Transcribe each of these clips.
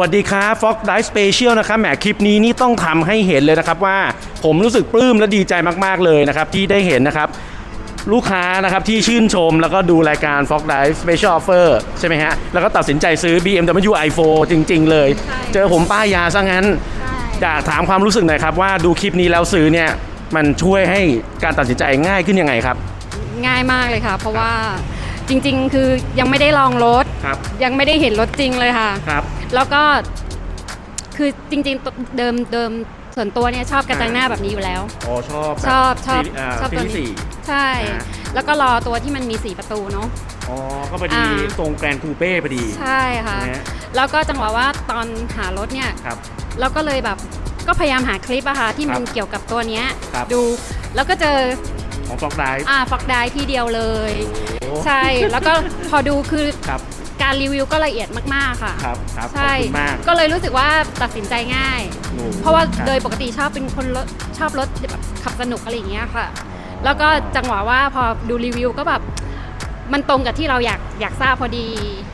วัสดีครับ Fox Dive Special นะครับแหมคลิปนี้นี่ต้องทำให้เห็นเลยนะครับว่าผมรู้สึกปลื้มและดีใจมากๆเลยนะครับ ที่ได้เห็นนะครับ ลูกค้านะครับที่ชื่นชมแล้วก็ดูรายการ Fox Dive Special Offer ใช่ไหมฮะ แล้วก็ตัดสินใจซื้อ BMW i4 จริง ๆ เลยใช่เจอผมป้ายยาซะงั้นใช่อยากถามความรู้สึกหน่อยครับว่าดูคลิปนี้แล้วซื้อเนี่ยมันช่วยให้การตัดสินใจง่ายขึ้นยังไงครับ ง่ายมากเลยค่ะ เพราะว่าจริง ๆ คือยังไม่ได้ลองรถครับยังไม่ได้เห็นรถจริงเลยค่ะครับ แล้วก็คือจริงๆเดิมเดิมส่วนตัวเนี่ยชอบกระจังหน้าแบบนี้อยู่แล้ว อ๋อชอบแบบชอบชอบซีรีาชอบซีตัวรีส์นี้สี่ ใช่ อ่า แล้วก็รอตัวที่มันมี4ประตูเนาะ อ๋อก็พอดีอ่า ตรงแกรนคูเป้พอดีใช่ค่ะ นะฮะแล้วก็จังหวะว่าตอนหารถเนี่ย ครับ เราก็เลยแบบก็พยายามหาคลิปอะค่ะที่มันครับเกี่ยวกับตัวเนี้ยครับ ดู แล้วก็เจอของ Fox Dive อ่าฟอกไดที่เดียวเลยโอ้ใช่ แล้วก็พอดูคือครับ การรีวิวก็ละเอียดมากๆค่ะครับครับขอบใช่คุณมาก ก็เลยรู้สึกว่าตัดสินใจง่ายโอ้เพราะว่าคบ โดยปกติชอบเป็นคนรถชอบรถแบบขับสนุกอะไรอย่างเงี้ยค่ะ แล้วก็จังหวะว่าพอดูรีวิวก็แบบมันตรงกับที่เราอยากอยากทราบพอดี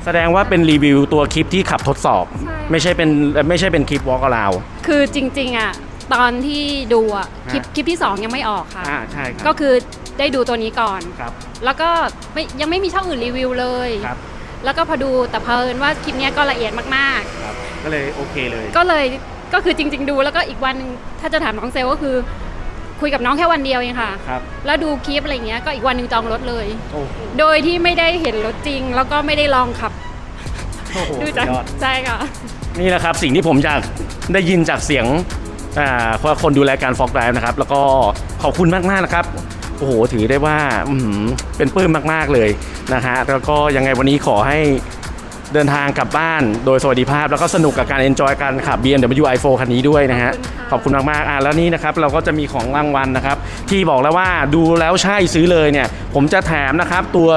แสดงว่าเป็นรีวิวตัวคลิปที่ขับทดสอบ ใช่ ไม่ใช่เป็นไม่ใช่เป็นคลิป walk around คือจริงๆอะตอนที่ดูอะคลิปฮะคลิปที่2ยังไม่ออกค่ะ อ่าใช่ครับก็คือได้ดูตัวนี้ก่อน ครับแล้วก็ไม่ยังไม่มีช่องอื่นรีวิวเลย ครับ แล้วก็พอดูแต่เพลินว่าคลิปเนี้ยก็ละเอียดมากครับก็เลยโอเคเลย ๆ ก็เลยก็คือจริง ๆ ดูแล้วก็อีกวันหนึงถ้าจะถามน้องเซลก็คือ คุยกับน้องแค่วันเดียวเองค่ะ ครับ แล้วดูคลิปอะไรเงี้ยก็อีกวันหนึ่งจองรถเลย โอ้โหโดยที่ไม่ได้เห็นรถจริง แล้วก็ไม่ได้ลองขับโอ้โหดูจากยอด ใช่ค่ะ นี่แหละครับสิ่งที่ผมอยากได้ยินจากเสียงอ่าคนดูแลการฟอกไดฟ์นะครับ แล้วก็ขอบคุณมากๆนะครับ โอ้โหถือได้ว่าเป็นปลื้มมากๆเลยนะฮะแล้วก็ยังไงวันนี้ขอให้เดินทางกลับบ้านโดยสวัสดิภาพ แล้วก็สนุกกับการเอนจอยการขับ BMW i4 คันนี้ด้วยนะฮะ ขอบคุณมากๆอะแล้วนี่นะครับ เราก็จะมีของรางวัลนะครับ ที่บอกแล้วว่าดูแล้วใช่ซื้อเลยเนี่ย ผมจะแถมนะครับ ตัว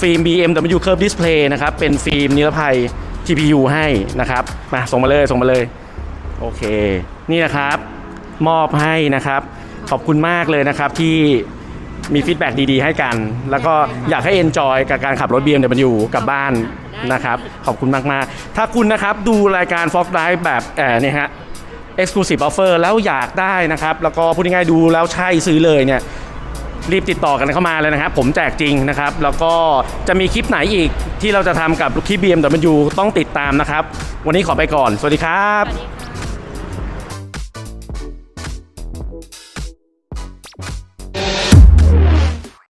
ฟิล์ม BMW Curve Display นะครับ เป็นฟิล์มนิรภัย TPU ให้นะครับ มาส่งมาเลยส่งมาเลย โอเค นี่นะครับ มอบให้นะครับ ขอบคุณมากเลยนะครับที่ มีฟีดแบ็ดีๆ ให้กัน แล้วก็อยากให้ enjoy กับการขับรถ BMW กลับบ้านนะครับ ขอบคุณมากๆ ถ้าคุณนะครับดูรายการ Fox Drive แบบเอ่อเนี่ฮะ Exclusive Offer แล้วอยากได้นะครับ แล้วก็พูดง่ายๆดูแล้วใช่ซื้อเลยเนี่ยรีบติดต่อกันเข้ามาเลยนะครับ ผมแจกจริงนะครับ แล้วก็จะมีคลิปไหนอีกที่เราจะทำกับคลิป BMW ต้องติดตามนะครับ วันนี้ขอไปก่อน สวัสดีครับ